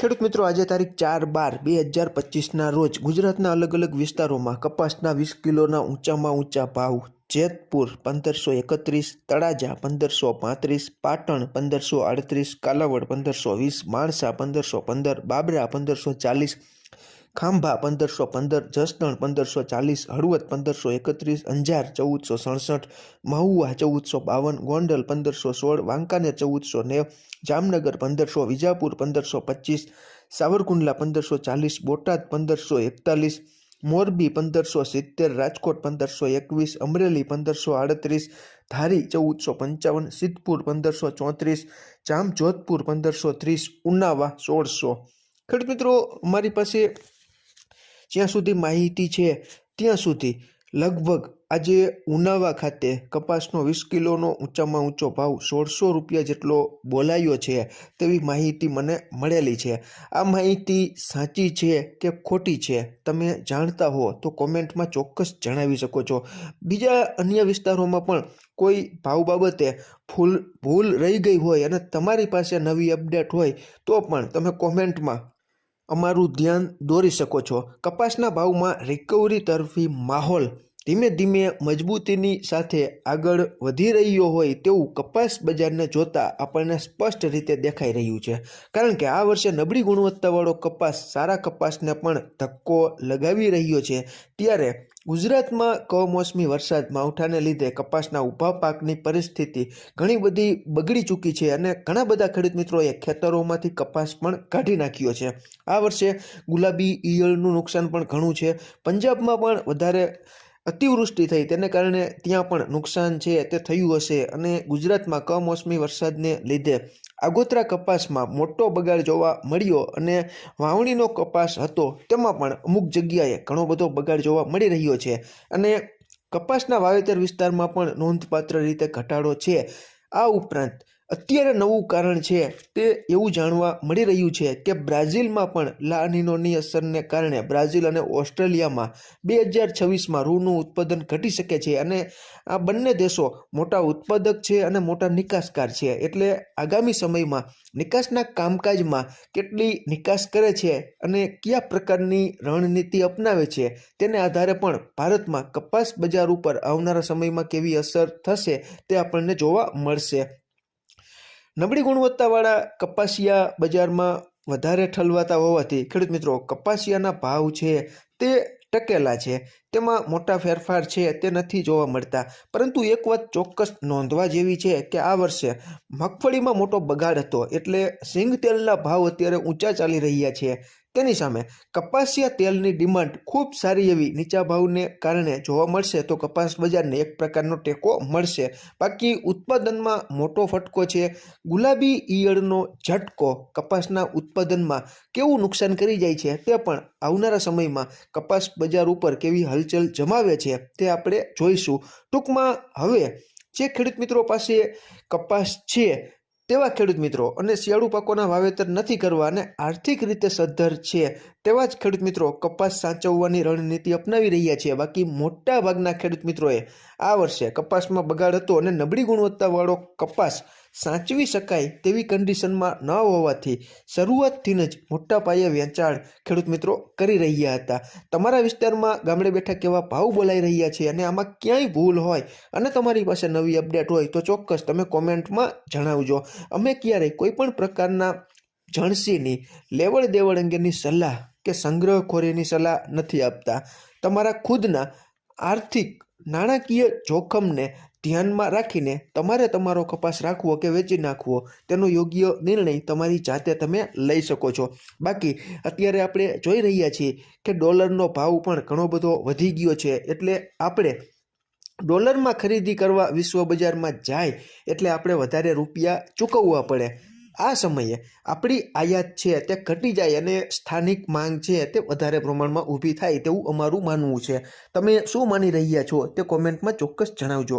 ખેડૂત મિત્રો, આજે તારીખ ચાર બાર બે હજાર પચીસના રોજ ગુજરાતના અલગ અલગ વિસ્તારોમાં કપાસના વીસ કિલોના ઊંચામાં ઊંચા ભાવ, જેતપુર પંદરસો એકત્રીસ, તળાજા પંદરસો પાંત્રીસ, પાટણ પંદરસો આડત્રીસ, કાલાવડ પંદરસો વીસ, માણસા પંદરસો પંદર, બાબરા પંદરસો ચાલીસ ખાંભા પંદરસો પંદર, જસદણ પંદરસો ચાલીસ, હળવદ પંદરસો એકત્રીસ, અંજાર ચૌદસો સડસઠ, મહુવા ચૌદસો બાવન, ગોંડલ પંદરસો સોળ, વાંકાનેર ચૌદસો નેવ, જામનગર પંદરસો, વિજાપુર પંદરસો પચીસ, સાવરકુંડલા પંદરસો ચાલીસ, બોટાદ પંદરસો એકતાલીસ, મોરબી પંદરસો સિત્તેર, રાજકોટ પંદરસો એકવીસ, અમરેલી પંદરસો આડત્રીસ, ધારી ચૌદસો પંચાવન, સિદ્ધપુર પંદરસો ચોત્રીસ, જામજોધપુર પંદરસો ત્રીસ, ઉનાવા સોળસો. ખેડૂત મિત્રો મારી પાસે જ્યાં સુધી માહિતી છે, ત્યાં સુધી લગભગ આજે ઉનાવા ખાતે કપાસનો વીસ કિલોનો ઊંચામાં ઊંચો ભાવ સોળસો રૂપિયા જેટલો બોલાયો છે તેવી માહિતી મને મળેલી છે. આ માહિતી સાચી છે કે ખોટી છે, તમે જાણતા હો તો કોમેન્ટમાં ચોક્કસ જણાવી શકો છો. બીજા અન્ય વિસ્તારોમાં પણ કોઈ ભાવ બાબતે ફૂલ ભૂલ રહી ગઈ હોય અને તમારી પાસે નવી અપડેટ હોય તો પણ તમે કોમેન્ટમાં અમારું ધ્યાન દોરી શકો છો. કપાસના ભાવમાં રિકવરી તરફી માહોલ ધીમે ધીમે મજબૂતીની સાથે આગળ વધી રહ્યો હોય તેવું કપાસ બજારને જોતાં આપણને સ્પષ્ટ રીતે દેખાઈ રહ્યું છે. કારણ કે આ વર્ષે નબળી ગુણવત્તાવાળો કપાસ, સારા કપાસને પણ ધક્કો લગાવી રહ્યો છે. ત્યારે ગુજરાતમાં કમોસમી વરસાદ માવઠાને લીધે કપાસના ઊભા પાકની પરિસ્થિતિ ઘણી બધી બગડી ચૂકી છે અને ઘણા બધા ખેડૂત મિત્રોએ ખેતરોમાંથી કપાસ પણ કાઢી નાખ્યો છે. આ વર્ષે ગુલાબી ઈયળનું નુકસાન પણ ઘણું છે. પંજાબમાં પણ વધારે અતિવૃષ્ટિ થઈ. તેને કારણે ત્યાં પણ નુકસાન છે, તે થયું હશે અને ગુજરાતમાં કમોસમી વરસાદને લીધે આગોતરા કપાસમાં મોટો બગાડ જોવા મળ્યો અને વાવણીનો કપાસ હતો, તેમાં પણ અમુક જગ્યાએ ઘણો બધો બગાડ જોવા મળી રહ્યો છે અને કપાસના વાવેતર વિસ્તારમાં પણ નોંધપાત્ર રીતે ઘટાડો છે. આ ઉપરાંત અત્યારે નવું કારણ છે તે એવું જાણવા મળી રહ્યું છે કે બ્રાઝિલમાં પણ લાનિનોની અસરને કારણે બ્રાઝિલ અને ઓસ્ટ્રેલિયામાં બે હજાર છવ્વીસમાં રૂનું ઉત્પાદન ઘટી શકે છે અને આ બંને દેશો મોટા ઉત્પાદક છે અને મોટા નિકાસકાર છે. એટલે આગામી સમયમાં નિકાસના કામકાજમાં કેટલી નિકાસ કરે છે અને કયા પ્રકારની રણનીતિ અપનાવે છે તેને આધારે પણ ભારતમાં કપાસ બજાર ઉપર આવનારા સમયમાં કેવી અસર થશે તે આપણને જોવા મળશે. નબળી ગુણવત્તાવાળા કપાસિયા બજારમાં વધારે ઠલવાતા હોવાથી ખેડૂત મિત્રો કપાસિયાના ભાવ છે તે ટકેલા છે. તેમાં મોટા ફેરફાર છે તે નથી જોવા મળતા. પરંતુ એક વાત ચોક્કસ નોંધવા જેવી છે કે આ વર્ષે મગફળીમાં મોટો બગાડ હતો એટલે સિંગ તેલના ભાવ અત્યારે ઊંચા ચાલી રહ્યા છે. તેની સામે કપાસિયા તેલની ડિમાન્ડ ખૂબ સારી એવી નીચા ભાવને કારણે જોવા મળશે તો કપાસ બજારને એક પ્રકારનો ટેકો મળશે. બાકી ઉત્પાદનમાં મોટો ફટકો છે ગુલાબી ઈયળનો ઝટકો કપાસના ઉત્પાદનમાં. કેવું નુકસાન કરી જાય છે તે પણ આવનારા સમયમાં કપાસ બજાર ઉપર કેવી હલચલ જમાવે છે, તે આપણે જોઈશું. ટૂંકમાં હવે, જે ખેડૂત મિત્રો પાસે કપાસ છે, તેવા ખેડૂત મિત્રો, અને શિયાળુ પાકોના વાવેતર નથી કરવા, અને આર્થિક રીતે સદ્ધર છે, તેવા જ ખેડૂત મિત્રો કપાસ સાચવવાની રણનીતિ અપનાવી રહ્યા છે. બાકી મોટા ભાગના ખેડૂત મિત્રોએ આ વર્ષે કપાસમાં બગાડ હતો, અને નબળી ગુણવત્તાવાળો કપાસ સાચવી શકાય તેવી કન્ડિશનમાં ન હોવાથી શરૂઆતથી જ મોટા પાયે વેચાણ ખેડૂત મિત્રો કરી રહ્યા હતા. તમારા વિસ્તારમાં ગામડે બેઠા કેવા ભાવ બોલાઈ રહ્યા છે અને આમાં ક્યાંય ભૂલ હોય અને તમારી પાસે નવી અપડેટ હોય તો ચોક્કસ તમે કોમેન્ટમાં જણાવજો. અમે ક્યારેય કોઈ પણ પ્રકારના જણસીની લેવડ દેવડ અંગેની સલાહ કે સંગ્રહખોરીની સલાહ નથી આપતા. તમારા ખુદના આર્થિક નાણાકીય જોખમને ધ્યાનમાં રાખીને તમારે તમારો કપાસ રાખવો કે વેચી નાખવો, તેનો યોગ્ય નિર્ણય તમારી જાતે તમે લઈ શકો છો. બાકી અત્યારે આપણે જોઈ રહ્યા છીએ કે ડોલરનો ભાવ પણ ઘણો બધો વધી ગયો છે. એટલે આપણે ડોલરમાં ખરીદી કરવા વિશ્વ બજારમાં જાય એટલે આપણે વધારે રૂપિયા ચૂકવવા પડે. આ સમયે આપણી આયાત છે તે ઘટી જાય અને સ્થાનિક માંગ છે તે વધારે પ્રમાણમાં ઊભી થાય તેવું અમારું માનવું છે. તમે શું માની રહ્યા છો તે કોમેન્ટમાં ચોક્કસ જણાવજો.